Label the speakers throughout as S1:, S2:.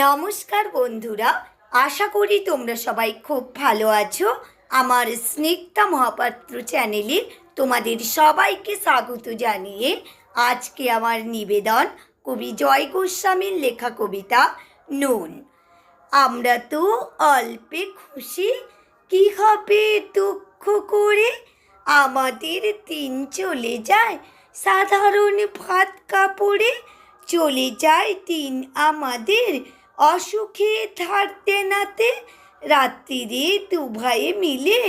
S1: নমস্কার বন্ধুরা, আশা করি তোমরা সবাই খুব ভালো আছো। আমার স্নিগ্ধা মহাপাত্র চ্যানেলে তোমাদের সবাইকে স্বাগত জানিয়ে আজকে আমার নিবেদন কবি জয় গোস্বামীর লেখা কবিতা নুন। আমরা তো অল্পে খুশি, কি হবে দুঃখ করে? আমাদের দিন চলে যায়, সাধারণ ভাত কাপড়ে। চলে যায় দিন আমাদের অসুখে ধার নাতে রাত্রিরে দু ভাইয়ে মিলে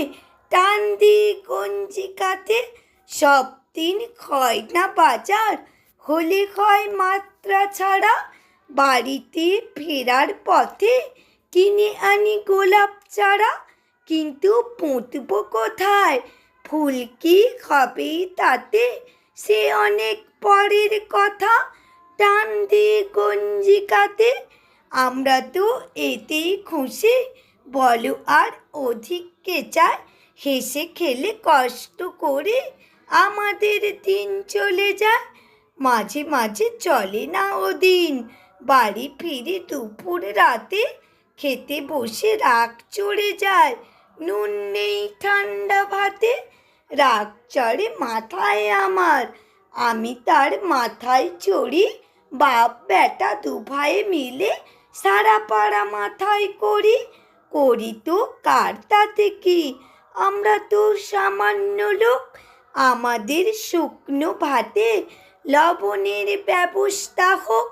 S1: টান দিয়ে গঞ্জিকাতে সব দিন হয় না বাজার, হলে হয় মাত্রা ছাড়া। বাড়িতে ফেরার পথে কিনে আনি গোলাপ চারা, কিন্তু পুঁতব কোথায়? ফুল কি হবে তাতে? সে অনেক পরের কথা। টান দিয়ে গঞ্জিকাতে আমরা তো এতেই খুশি। বলো আর অধিক কে চায়? হেসে খেলে কষ্ট করে আমাদের দিন চলে যায়। মাঝে মাঝে চলে না ও দিন বাড়ি ফিরে দুপুর রাতে খেতে বসে রাগ চড়ে যায়। নুন নেই ঠান্ডা ভাতে। রাগ চড়ে মাথায় আমার। আমি তার মাথায় চড়ি। বাপ বেটা দু ভাইয়ে মিলে সারা পাড়া মাথায় করি করি তো কার তাতে কি? আমরা তো সামান্য লোক, আমাদের শুকনো ভাতে লবণের ব্যবস্থা হোক।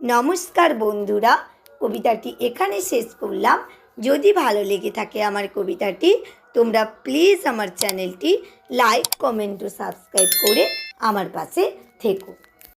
S1: নমস্কার বন্ধুরা, কবিতাটি এখানে শেষ করলাম। যদি ভালো লেগে থাকে আমার কবিতাটি, তোমরা প্লিজ আমার চ্যানেলটি লাইক কমেন্ট ও সাবস্ক্রাইব করে আমার পাশে থেকো।